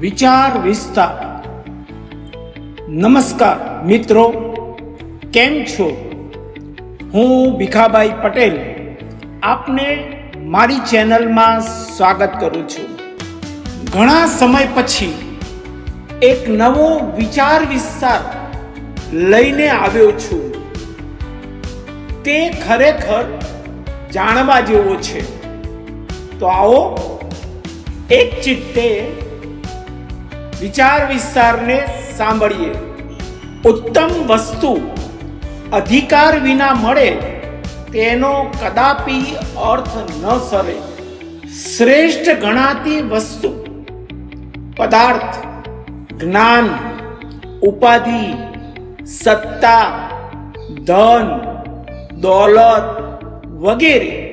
વિચાર વિસ્તાર. નમસ્કાર મિત્રો, કેમ છો? હું ભીખાભાઈ પટેલ. આપને મારી ચેનલમાં સ્વાગત કરું છું. ઘણા સમય પછી એક નવો વિચાર વિસ્તાર લઈને આવ્યો છું. તે ખરેખર જાણવા જેવો છે. તો આવો, એક ચિત્તે વિચાર વિસ્તારને સાંભળીએ. ઉત્તમ વસ્તુ અધિકાર વિના મળે તેનો કદાપી અર્થ ન સરે. શ્રેષ્ઠ ગણાતી વસ્તુ પદાર્થ, જ્ઞાન, ઉપાધિ, સત્તા, ધન, દોલત વગેરે.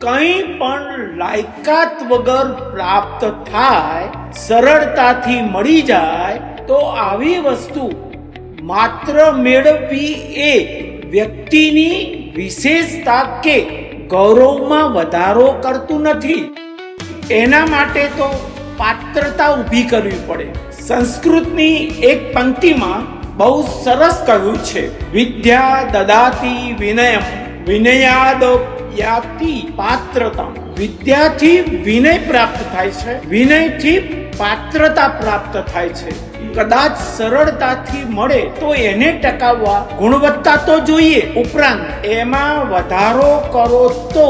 કંઈ પણ લાયકાત વગર પ્રાપ્ત થાય, સરળતાથી મળી જાય, તો આવી વસ્તુ માત્ર મેળવવી એ વ્યક્તિની વિશેષતા કે ગૌરવમાં વધારો કરતું નથી. એના માટે તો પાત્રતા ઊભી કરવી પડે. સંસ્કૃતની એક પંક્તિમાં બહુ સરસ કહ્યું છે. વિદ્યા દદાતી વિનયમ, વિનયાદ યાતિ પાત્રતા. વિદ્યાથી વિનય પ્રાપ્ત થાય છે. વિનયથી પાત્રતા પ્રાપ્ત થાય છે. કદાચ સરળતાથી મળે તો એને ટકાવવા ગુણવત્તા તો જોઈએ. ઉપરાંત એમાં વધારો કરો તો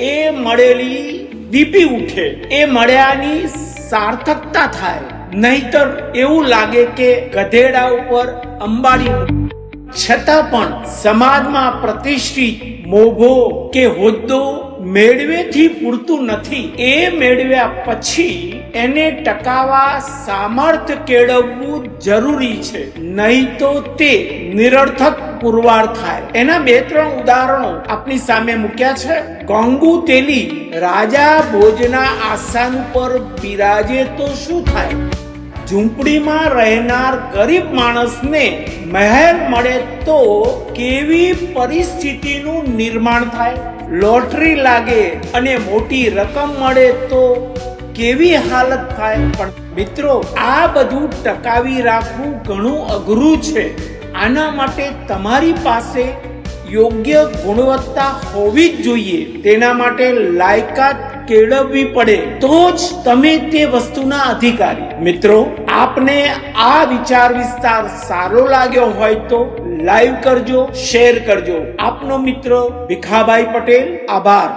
એ મળેલી દીપી ઉઠે. એ મળ્યાની સાર્થકતા થાય. નહીતર એવું લાગે કે ગધેડા ઉપર અંબાડી છતાં પણ સમાજમાં પ્રતિષ્ઠિત મોભો કે હોદ્દો મેળવેથી પૂરતું નથી. એ મેળવ્યા પછી એને ટકાવા સામર્થ્ય કેળવવું જરૂરી છે. નહીં તો તે નિરર્થક પુરવાર થાય. એના બે ત્રણ ઉદાહરણો આપની સામે મૂક્યા છે. કોંગુ તેલી રાજા ભોજના આસાન ઉપર બિરાજે તો શું થાય? ઝૂંપડીમાં રહેનાર ગરીબ માણસને મહેલ મળે તો કેવી પરિસ્થિતિનું નિર્માણ થાય? લોટરી લાગે અને મોટી રકમ મળે તો કેવી હાલત થાય? પણ મિત્રો, આ બધું ટકાવી રાખવું ઘણું અઘરું છે. આના માટે તમારી પાસે યોગ્ય ગુણવત્તા હોવી જ જોઈએ. તેના માટે લાયકાત કેળવવી પડે, તો જ તમે તે વસ્તુના અધિકારી. મિત્રો, આપને આ વિચાર વિસ્તાર સારો લાગ્યો હોય તો લાઈવ કરજો, શેર કરજો. આપનો મિત્ર ભીખાભાઈ પટેલ, આભાર.